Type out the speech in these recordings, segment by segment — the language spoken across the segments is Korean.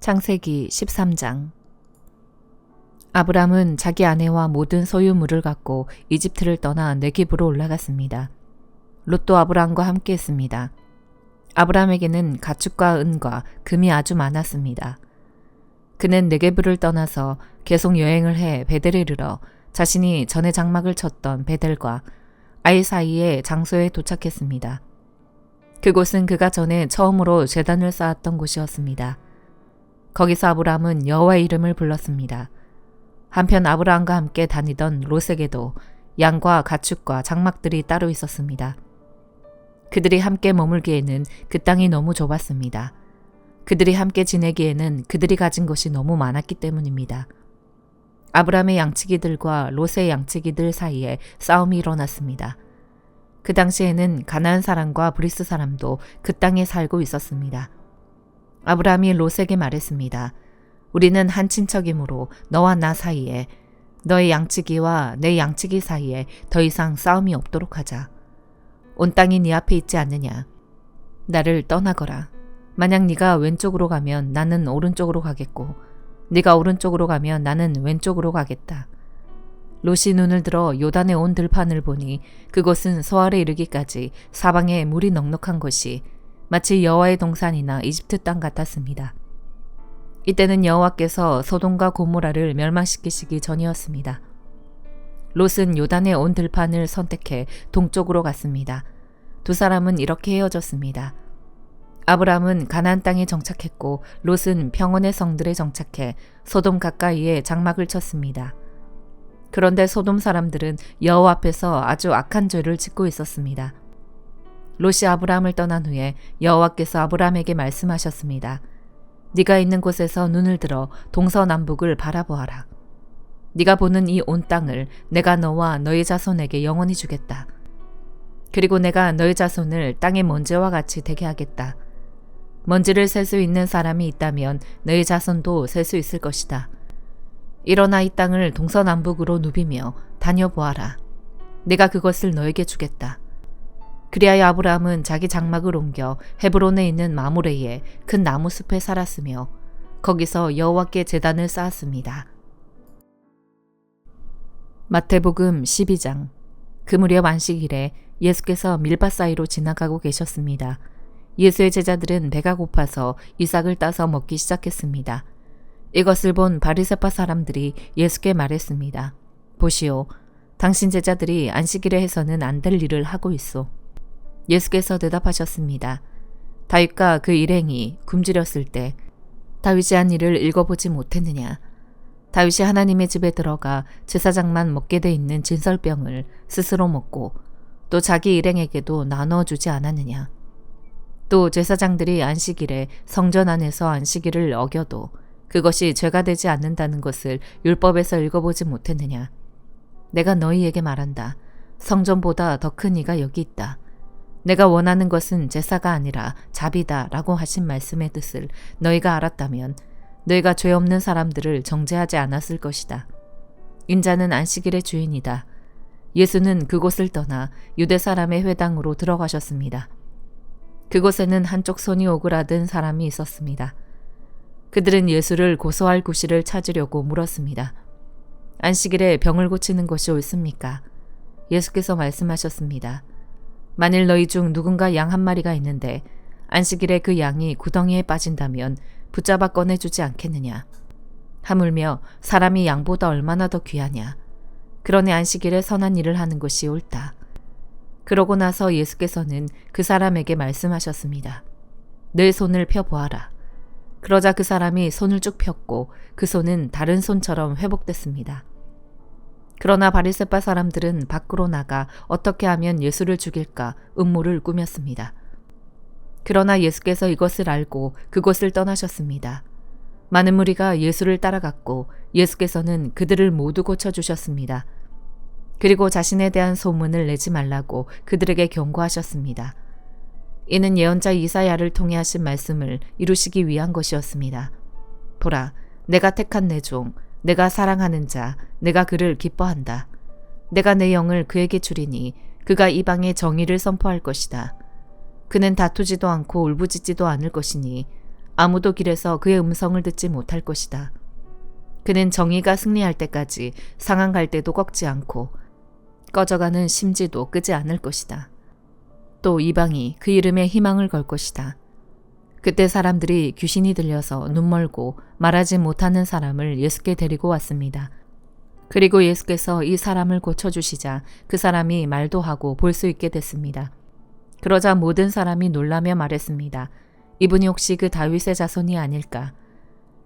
창세기 13장 아브람은 자기 아내와 모든 소유물을 갖고 이집트를 떠나 네겝으로 올라갔습니다. 롯도 아브람과 함께 했습니다. 아브람에게는 가축과 은과 금이 아주 많았습니다. 그는 네겝을 떠나서 계속 여행을 해 베델에 이르러 자신이 전에 장막을 쳤던 베델과 아이 사이의 장소에 도착했습니다. 그곳은 그가 전에 처음으로 재단을 쌓았던 곳이었습니다. 거기서 아브라함은 여호와의 이름을 불렀습니다. 한편 아브라함과 함께 다니던 롯에게도 양과 가축과 장막들이 따로 있었습니다. 그들이 함께 머물기에는 그 땅이 너무 좁았습니다. 그들이 함께 지내기에는 그들이 가진 것이 너무 많았기 때문입니다. 아브라함의 양치기들과 롯의 양치기들 사이에 싸움이 일어났습니다. 그 당시에는 가나안 사람과 브리스 사람도 그 땅에 살고 있었습니다. 아브라함이 롯에게 말했습니다. 우리는 한 친척이므로 너와 나 사이에 너의 양치기와 내 양치기 사이에 더 이상 싸움이 없도록 하자. 온 땅이 네 앞에 있지 않느냐. 나를 떠나거라. 만약 네가 왼쪽으로 가면 나는 오른쪽으로 가겠고 네가 오른쪽으로 가면 나는 왼쪽으로 가겠다. 롯이 눈을 들어 요단에 온 들판을 보니 그곳은 소알에 이르기까지 사방에 물이 넉넉한 곳이 마치 여호와의 동산이나 이집트 땅 같았습니다. 이때는 여호와께서 소돔과 고모라를 멸망시키시기 전이었습니다. 롯은 요단에 온 들판을 선택해 동쪽으로 갔습니다. 두 사람은 이렇게 헤어졌습니다. 아브라함은 가나안 땅에 정착했고 롯은 평원의 성들에 정착해 소돔 가까이에 장막을 쳤습니다. 그런데 소돔 사람들은 여호와 앞에서 아주 악한 죄를 짓고 있었습니다. 롯이 아브라함을 떠난 후에 여호와께서 아브라함에게 말씀하셨습니다. 네가 있는 곳에서 눈을 들어 동서남북을 바라보아라. 네가 보는 이 온 땅을 내가 너와 너의 자손에게 영원히 주겠다. 그리고 내가 너의 자손을 땅의 먼지와 같이 되게 하겠다. 먼지를 셀 수 있는 사람이 있다면 너의 자손도 셀 수 있을 것이다. 일어나 이 땅을 동서남북으로 누비며 다녀보아라. 내가 그것을 너에게 주겠다. 그리하여 아브라함은 자기 장막을 옮겨 헤브론에 있는 마무레에 큰 나무 숲에 살았으며 거기서 여호와께 제단을 쌓았습니다. 마태복음 12장 그 무렵 안식일에 예수께서 밀밭 사이로 지나가고 계셨습니다. 예수의 제자들은 배가 고파서 이삭을 따서 먹기 시작했습니다. 이것을 본 바리새파 사람들이 예수께 말했습니다. 보시오, 당신 제자들이 안식일에 해서는 안 될 일을 하고 있어 예수께서 대답하셨습니다. 다윗과 그 일행이 굶주렸을 때 다윗이 한 일을 읽어보지 못했느냐? 다윗이 하나님의 집에 들어가 제사장만 먹게 돼 있는 진설병을 스스로 먹고 또 자기 일행에게도 나눠주지 않았느냐? 또 제사장들이 안식일에 성전 안에서 안식일을 어겨도 그것이 죄가 되지 않는다는 것을 율법에서 읽어보지 못했느냐? 내가 너희에게 말한다. 성전보다 더 큰 이가 여기 있다. 내가 원하는 것은 제사가 아니라 자비다 라고 하신 말씀의 뜻을 너희가 알았다면 너희가 죄 없는 사람들을 정죄하지 않았을 것이다. 인자는 안식일의 주인이다. 예수는 그곳을 떠나 유대 사람의 회당으로 들어가셨습니다. 그곳에는 한쪽 손이 오그라든 사람이 있었습니다. 그들은 예수를 고소할 구실을 찾으려고 물었습니다. 안식일에 병을 고치는 것이 옳습니까? 예수께서 말씀하셨습니다. 만일 너희 중 누군가 양 한 마리가 있는데 안식일에 그 양이 구덩이에 빠진다면 붙잡아 꺼내주지 않겠느냐? 하물며 사람이 양보다 얼마나 더 귀하냐? 그러니 안식일에 선한 일을 하는 것이 옳다. 그러고 나서 예수께서는 그 사람에게 말씀하셨습니다. 내 손을 펴보아라. 그러자 그 사람이 손을 쭉 폈고 그 손은 다른 손처럼 회복됐습니다. 그러나 바리새파 사람들은 밖으로 나가 어떻게 하면 예수를 죽일까 음모를 꾸몄습니다. 그러나 예수께서 이것을 알고 그곳을 떠나셨습니다. 많은 무리가 예수를 따라갔고 예수께서는 그들을 모두 고쳐주셨습니다. 그리고 자신에 대한 소문을 내지 말라고 그들에게 경고하셨습니다. 이는 예언자 이사야를 통해 하신 말씀을 이루시기 위한 것이었습니다. 보라, 내가 택한 내 종, 내가 사랑하는 자, 내가 그를 기뻐한다. 내가 내 영을 그에게 주리니 그가 이방의 정의를 선포할 것이다. 그는 다투지도 않고 울부짖지도 않을 것이니 아무도 길에서 그의 음성을 듣지 못할 것이다. 그는 정의가 승리할 때까지 상한 갈 때도 꺾지 않고 꺼져가는 심지도 끄지 않을 것이다. 또 이방이 그 이름에 희망을 걸 것이다. 그때 사람들이 귀신이 들려서 눈멀고 말하지 못하는 사람을 예수께 데리고 왔습니다. 그리고 예수께서 이 사람을 고쳐주시자 그 사람이 말도 하고 볼 수 있게 됐습니다. 그러자 모든 사람이 놀라며 말했습니다. 이분이 혹시 그 다윗의 자손이 아닐까?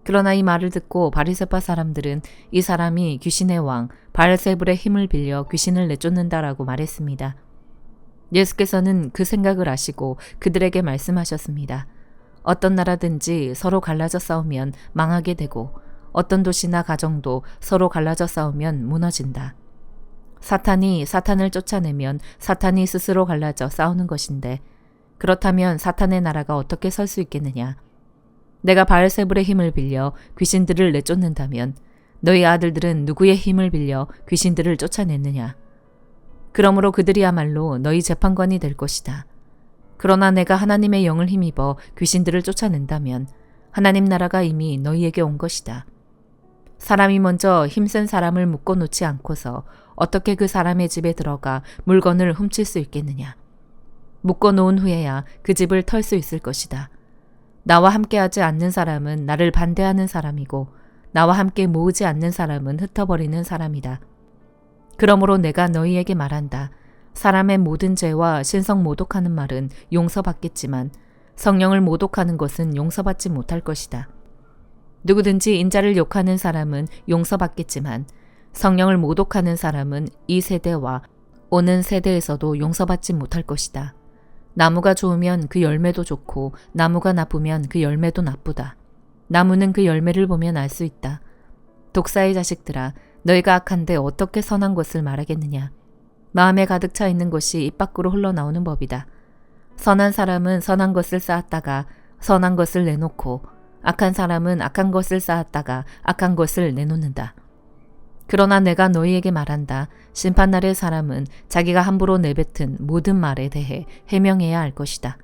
그러나 이 말을 듣고 바리새파 사람들은 이 사람이 귀신의 왕 바알세불의 힘을 빌려 귀신을 내쫓는다라고 말했습니다. 예수께서는 그 생각을 아시고 그들에게 말씀하셨습니다. 어떤 나라든지 서로 갈라져 싸우면 망하게 되고 어떤 도시나 가정도 서로 갈라져 싸우면 무너진다. 사탄이 사탄을 쫓아내면 사탄이 스스로 갈라져 싸우는 것인데 그렇다면 사탄의 나라가 어떻게 설 수 있겠느냐? 내가 바알세불의 힘을 빌려 귀신들을 내쫓는다면 너희 아들들은 누구의 힘을 빌려 귀신들을 쫓아냈느냐? 그러므로 그들이야말로 너희 재판관이 될 것이다. 그러나 내가 하나님의 영을 힘입어 귀신들을 쫓아낸다면 하나님 나라가 이미 너희에게 온 것이다. 사람이 먼저 힘센 사람을 묶어 놓지 않고서 어떻게 그 사람의 집에 들어가 물건을 훔칠 수 있겠느냐. 묶어 놓은 후에야 그 집을 털 수 있을 것이다. 나와 함께하지 않는 사람은 나를 반대하는 사람이고 나와 함께 모으지 않는 사람은 흩어버리는 사람이다. 그러므로 내가 너희에게 말한다. 사람의 모든 죄와 신성 모독하는 말은 용서받겠지만 성령을 모독하는 것은 용서받지 못할 것이다. 누구든지 인자를 욕하는 사람은 용서받겠지만 성령을 모독하는 사람은 이 세대와 오는 세대에서도 용서받지 못할 것이다. 나무가 좋으면 그 열매도 좋고 나무가 나쁘면 그 열매도 나쁘다. 나무는 그 열매를 보면 알 수 있다. 독사의 자식들아, 너희가 악한데 어떻게 선한 것을 말하겠느냐. 마음에 가득 차 있는 것이 입 밖으로 흘러나오는 법이다. 선한 사람은 선한 것을 쌓았다가 선한 것을 내놓고 악한 사람은 악한 것을 쌓았다가 악한 것을 내놓는다. 그러나 내가 너희에게 말한다. 심판날의 사람은 자기가 함부로 내뱉은 모든 말에 대해 해명해야 할 것이다.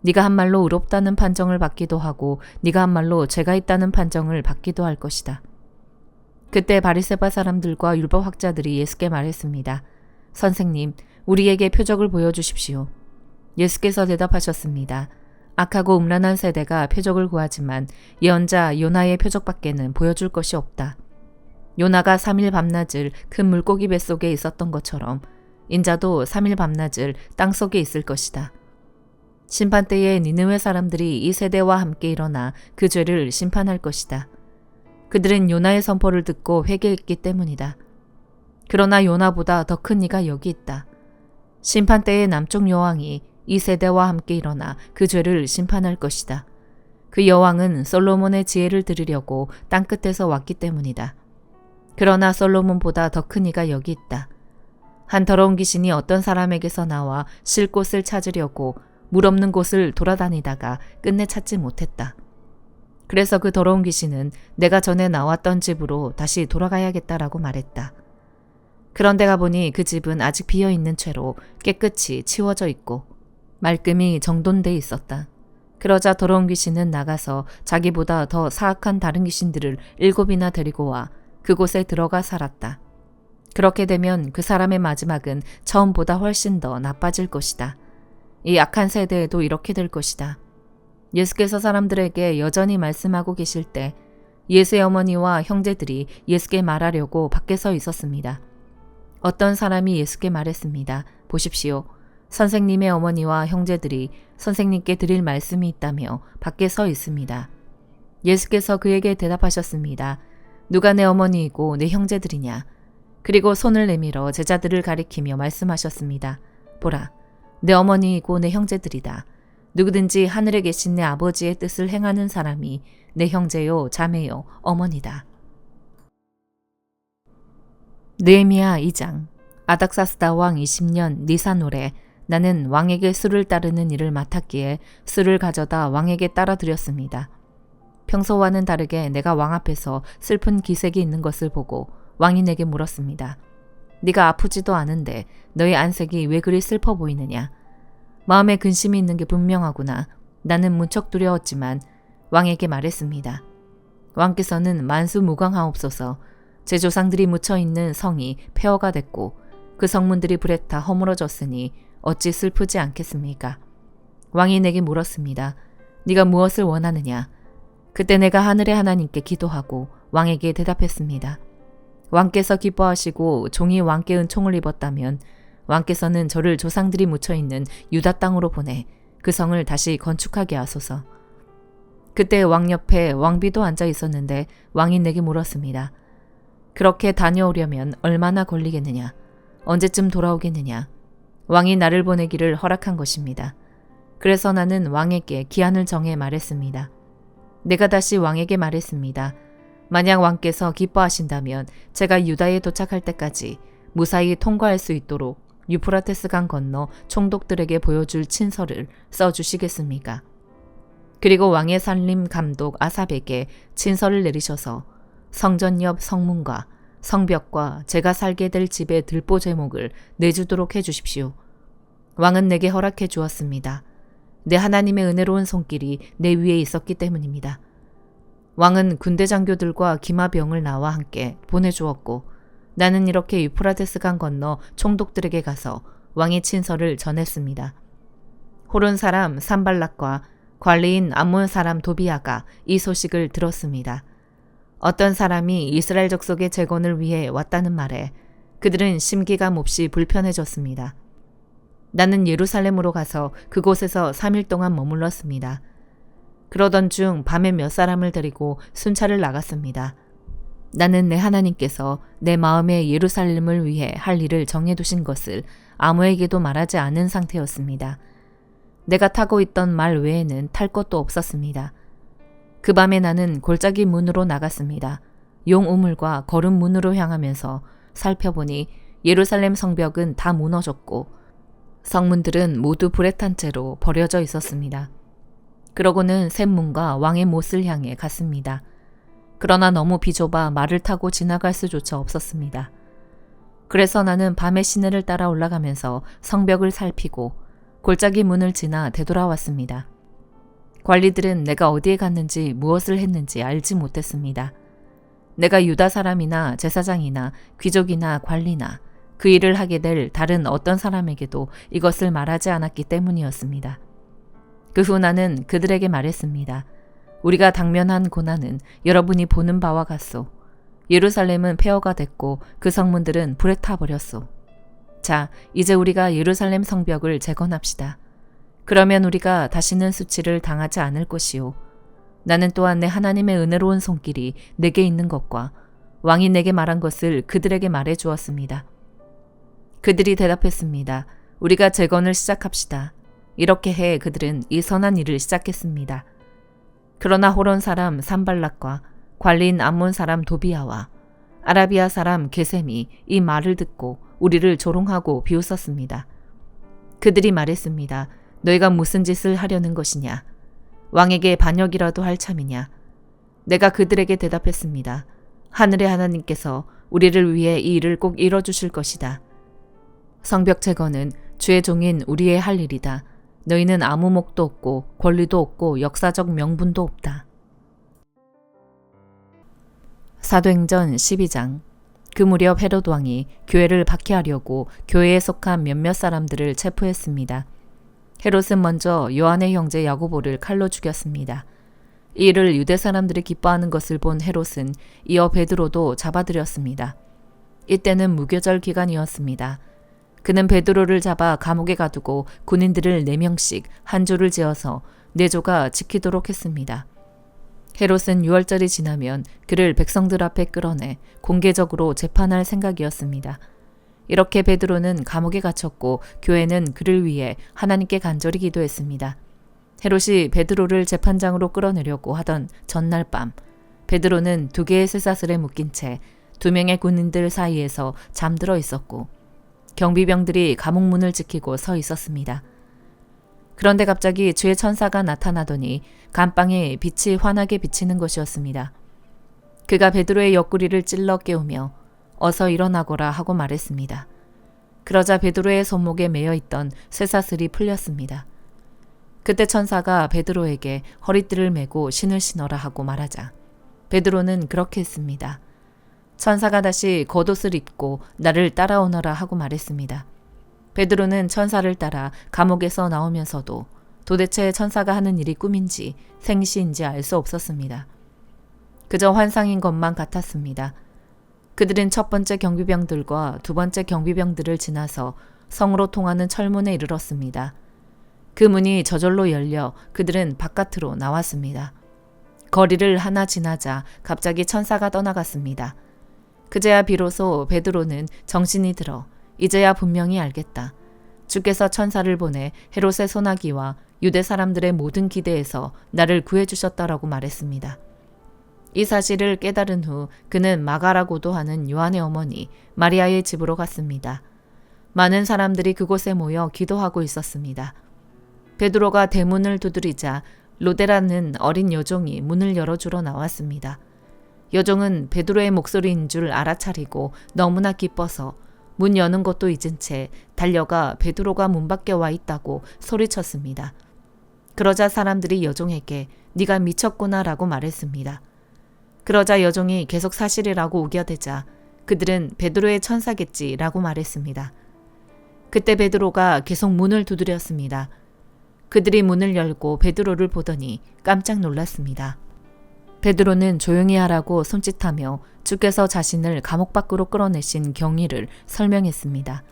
네가 한 말로 의롭다는 판정을 받기도 하고 네가 한 말로 죄가 있다는 판정을 받기도 할 것이다. 그때 바리새파 사람들과 율법 학자들이 예수께 말했습니다. 선생님, 우리에게 표적을 보여주십시오. 예수께서 대답하셨습니다. 악하고 음란한 세대가 표적을 구하지만 예언자 요나의 표적밖에는 보여줄 것이 없다. 요나가 3일 밤낮을 큰 물고기 뱃속에 있었던 것처럼 인자도 3일 밤낮을 땅 속에 있을 것이다. 심판 때에 니느웨 사람들이 이 세대와 함께 일어나 그 죄를 심판할 것이다. 그들은 요나의 선포를 듣고 회개했기 때문이다. 그러나 요나보다 더 큰 이가 여기 있다. 심판 때의 남쪽 여왕이 이 세대와 함께 일어나 그 죄를 심판할 것이다. 그 여왕은 솔로몬의 지혜를 들으려고 땅끝에서 왔기 때문이다. 그러나 솔로몬보다 더 큰 이가 여기 있다. 한 더러운 귀신이 어떤 사람에게서 나와 쉴 곳을 찾으려고 물 없는 곳을 돌아다니다가 끝내 찾지 못했다. 그래서 그 더러운 귀신은 내가 전에 나왔던 집으로 다시 돌아가야겠다라고 말했다. 그런데 가보니 그 집은 아직 비어 있는 채로 깨끗이 치워져 있고 말끔히 정돈돼 있었다. 그러자 더러운 귀신은 나가서 자기보다 더 사악한 다른 귀신들을 일곱이나 데리고 와 그곳에 들어가 살았다. 그렇게 되면 그 사람의 마지막은 처음보다 훨씬 더 나빠질 것이다. 이 악한 세대에도 이렇게 될 것이다. 예수께서 사람들에게 여전히 말씀하고 계실 때 예수의 어머니와 형제들이 예수께 말하려고 밖에 서 있었습니다. 어떤 사람이 예수께 말했습니다. 보십시오. 선생님의 어머니와 형제들이 선생님께 드릴 말씀이 있다며 밖에 서 있습니다. 예수께서 그에게 대답하셨습니다. 누가 내 어머니이고 내 형제들이냐? 그리고 손을 내밀어 제자들을 가리키며 말씀하셨습니다. 보라, 내 어머니이고 내 형제들이다. 누구든지 하늘에 계신 내 아버지의 뜻을 행하는 사람이 내 형제요, 자매요, 어머니다. 느헤미야 2장 아닥사스다 왕 20년 니산 올에 나는 왕에게 술을 따르는 일을 맡았기에 술을 가져다 왕에게 따라 드렸습니다. 평소와는 다르게 내가 왕 앞에서 슬픈 기색이 있는 것을 보고 왕이 내게 물었습니다. 네가 아프지도 않은데 너의 안색이 왜 그리 슬퍼 보이느냐? 마음에 근심이 있는 게 분명하구나. 나는 무척 두려웠지만 왕에게 말했습니다. 왕께서는 만수무강하옵소서 제 조상들이 묻혀 있는 성이 폐허가 됐고 그 성문들이 불에 타 허물어졌으니 어찌 슬프지 않겠습니까? 왕이 내게 물었습니다. 네가 무엇을 원하느냐? 그때 내가 하늘의 하나님께 기도하고 왕에게 대답했습니다. 왕께서 기뻐하시고 종이 왕께 은총을 입었다면 왕께서는 저를 조상들이 묻혀 있는 유다 땅으로 보내 그 성을 다시 건축하게 하소서. 그때 왕 옆에 왕비도 앉아 있었는데 왕이 내게 물었습니다. 그렇게 다녀오려면 얼마나 걸리겠느냐? 언제쯤 돌아오겠느냐? 왕이 나를 보내기를 허락한 것입니다. 그래서 나는 왕에게 기한을 정해 말했습니다. 내가 다시 왕에게 말했습니다. 만약 왕께서 기뻐하신다면 제가 유다에 도착할 때까지 무사히 통과할 수 있도록 유프라테스 강 건너 총독들에게 보여줄 친서를 써주시겠습니까? 그리고 왕의 산림 감독 아삽에게 친서를 내리셔서 성전 옆 성문과 성벽과 제가 살게 될 집의 들보 제목을 내주도록 해주십시오. 왕은 내게 허락해 주었습니다. 내 하나님의 은혜로운 손길이 내 위에 있었기 때문입니다. 왕은 군대 장교들과 기마병을 나와 함께 보내주었고 나는 이렇게 유프라테스 강 건너 총독들에게 가서 왕의 친서를 전했습니다. 호른 사람 산발락과 관리인 암몬 사람 도비아가 이 소식을 들었습니다. 어떤 사람이 이스라엘 족속의 재건을 위해 왔다는 말에 그들은 심기가 몹시 불편해졌습니다. 나는 예루살렘으로 가서 그곳에서 3일 동안 머물렀습니다. 그러던 중 밤에 몇 사람을 데리고 순찰을 나갔습니다. 나는 내 하나님께서 내 마음에 예루살렘을 위해 할 일을 정해두신 것을 아무에게도 말하지 않은 상태였습니다. 내가 타고 있던 말 외에는 탈 것도 없었습니다. 그 밤에 나는 골짜기 문으로 나갔습니다. 용 우물과 걸음 문으로 향하면서 살펴보니 예루살렘 성벽은 다 무너졌고 성문들은 모두 불에 탄 채로 버려져 있었습니다. 그러고는 샘문과 왕의 못을 향해 갔습니다. 그러나 너무 비좁아 말을 타고 지나갈 수조차 없었습니다. 그래서 나는 밤의 시내를 따라 올라가면서 성벽을 살피고 골짜기 문을 지나 되돌아왔습니다. 관리들은 내가 어디에 갔는지 무엇을 했는지 알지 못했습니다. 내가 유다 사람이나 제사장이나 귀족이나 관리나 그 일을 하게 될 다른 어떤 사람에게도 이것을 말하지 않았기 때문이었습니다. 그 후 나는 그들에게 말했습니다. 우리가 당면한 고난은 여러분이 보는 바와 같소. 예루살렘은 폐허가 됐고 그 성문들은 불에 타버렸소. 자, 이제 우리가 예루살렘 성벽을 재건합시다. 그러면 우리가 다시는 수치를 당하지 않을 것이요. 나는 또한 내 하나님의 은혜로운 손길이 내게 있는 것과 왕이 내게 말한 것을 그들에게 말해 주었습니다. 그들이 대답했습니다. 우리가 재건을 시작합시다. 이렇게 해 그들은 이 선한 일을 시작했습니다. 그러나 호론 사람 산발락과 관리인 암몬 사람 도비아와 아라비아 사람 게셈이 이 말을 듣고 우리를 조롱하고 비웃었습니다. 그들이 말했습니다. 너희가 무슨 짓을 하려는 것이냐? 왕에게 반역이라도 할 참이냐? 내가 그들에게 대답했습니다. 하늘의 하나님께서 우리를 위해 이 일을 꼭 이뤄주실 것이다. 성벽 제거는 주의 종인 우리의 할 일이다. 너희는 아무 목도 없고 권리도 없고 역사적 명분도 없다. 사도행전 12장 그 무렵 헤롯 왕이 교회를 박해하려고 교회에 속한 몇몇 사람들을 체포했습니다. 헤롯은 먼저 요한의 형제 야고보를 칼로 죽였습니다. 이 일을 유대 사람들이 기뻐하는 것을 본 헤롯은 이어 베드로도 잡아들였습니다. 이때는 무교절 기간이었습니다. 그는 베드로를 잡아 감옥에 가두고 군인들을 4명씩 한 조를 지어서 내조가 지키도록 했습니다. 헤롯은 6월절이 지나면 그를 백성들 앞에 끌어내 공개적으로 재판할 생각이었습니다. 이렇게 베드로는 감옥에 갇혔고 교회는 그를 위해 하나님께 간절히 기도했습니다. 헤롯이 베드로를 재판장으로 끌어내려고 하던 전날 밤 베드로는 두 개의 쇠사슬에 묶인 채 두 명의 군인들 사이에서 잠들어 있었고 경비병들이 감옥 문을 지키고 서 있었습니다. 그런데 갑자기 주의 천사가 나타나더니 감방에 빛이 환하게 비치는 것이었습니다. 그가 베드로의 옆구리를 찔러 깨우며 어서 일어나거라 하고 말했습니다. 그러자 베드로의 손목에 매여 있던 쇠사슬이 풀렸습니다. 그때 천사가 베드로에게 허리띠를 메고 신을 신어라 하고 말하자 베드로는 그렇게 했습니다. 천사가 다시 겉옷을 입고 나를 따라오너라 하고 말했습니다. 베드로는 천사를 따라 감옥에서 나오면서도 도대체 천사가 하는 일이 꿈인지 생시인지 알 수 없었습니다. 그저 환상인 것만 같았습니다. 그들은 첫 번째 경비병들과 두 번째 경비병들을 지나서 성으로 통하는 철문에 이르렀습니다. 그 문이 저절로 열려 그들은 바깥으로 나왔습니다. 거리를 하나 지나자 갑자기 천사가 떠나갔습니다. 그제야 비로소 베드로는 정신이 들어 이제야 분명히 알겠다. 주께서 천사를 보내 헤롯의 소나기와 유대 사람들의 모든 기대에서 나를 구해주셨다라고 말했습니다. 이 사실을 깨달은 후 그는 마가라고도 하는 요한의 어머니 마리아의 집으로 갔습니다. 많은 사람들이 그곳에 모여 기도하고 있었습니다. 베드로가 대문을 두드리자 로데라는 어린 여종이 문을 열어주러 나왔습니다. 여종은 베드로의 목소리인 줄 알아차리고 너무나 기뻐서 문 여는 것도 잊은 채 달려가 베드로가 문 밖에 와 있다고 소리쳤습니다. 그러자 사람들이 여종에게 네가 미쳤구나라고 말했습니다. 그러자 여종이 계속 사실이라고 우겨대자 그들은 베드로의 천사겠지라고 말했습니다. 그때 베드로가 계속 문을 두드렸습니다. 그들이 문을 열고 베드로를 보더니 깜짝 놀랐습니다. 베드로는 조용히 하라고 손짓하며 주께서 자신을 감옥 밖으로 끌어내신 경위를 설명했습니다.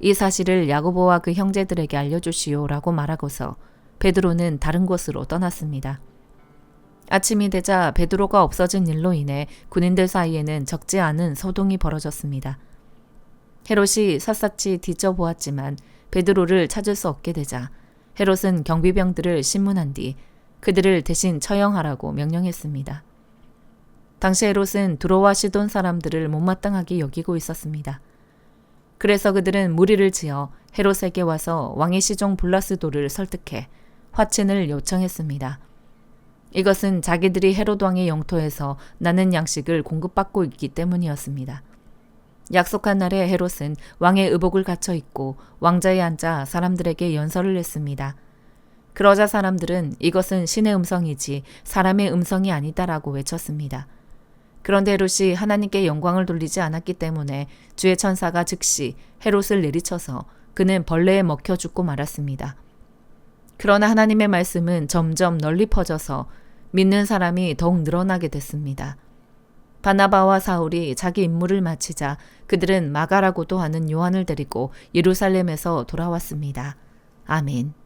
이 사실을 야고보와 그 형제들에게 알려주시오라고 말하고서 베드로는 다른 곳으로 떠났습니다. 아침이 되자 베드로가 없어진 일로 인해 군인들 사이에는 적지 않은 소동이 벌어졌습니다. 헤롯이 샅샅이 뒤져보았지만 베드로를 찾을 수 없게 되자 헤롯은 경비병들을 신문한 뒤 그들을 대신 처형하라고 명령했습니다. 당시 헤롯은 두로와 시돈 사람들을 못마땅하게 여기고 있었습니다. 그래서 그들은 무리를 지어 헤롯에게 와서 왕의 시종 블라스도를 설득해 화친을 요청했습니다. 이것은 자기들이 헤롯 왕의 영토에서 나는 양식을 공급받고 있기 때문이었습니다. 약속한 날에 헤롯은 왕의 의복을 갖춰 입고 왕자에 앉아 사람들에게 연설을 했습니다. 그러자 사람들은 이것은 신의 음성이지 사람의 음성이 아니다라고 외쳤습니다. 그런데 헤롯이 하나님께 영광을 돌리지 않았기 때문에 주의 천사가 즉시 헤롯을 내리쳐서 그는 벌레에 먹혀 죽고 말았습니다. 그러나 하나님의 말씀은 점점 널리 퍼져서 믿는 사람이 더욱 늘어나게 됐습니다. 바나바와 사울이 자기 임무를 마치자 그들은 마가라고도 하는 요한을 데리고 예루살렘에서 돌아왔습니다. 아멘.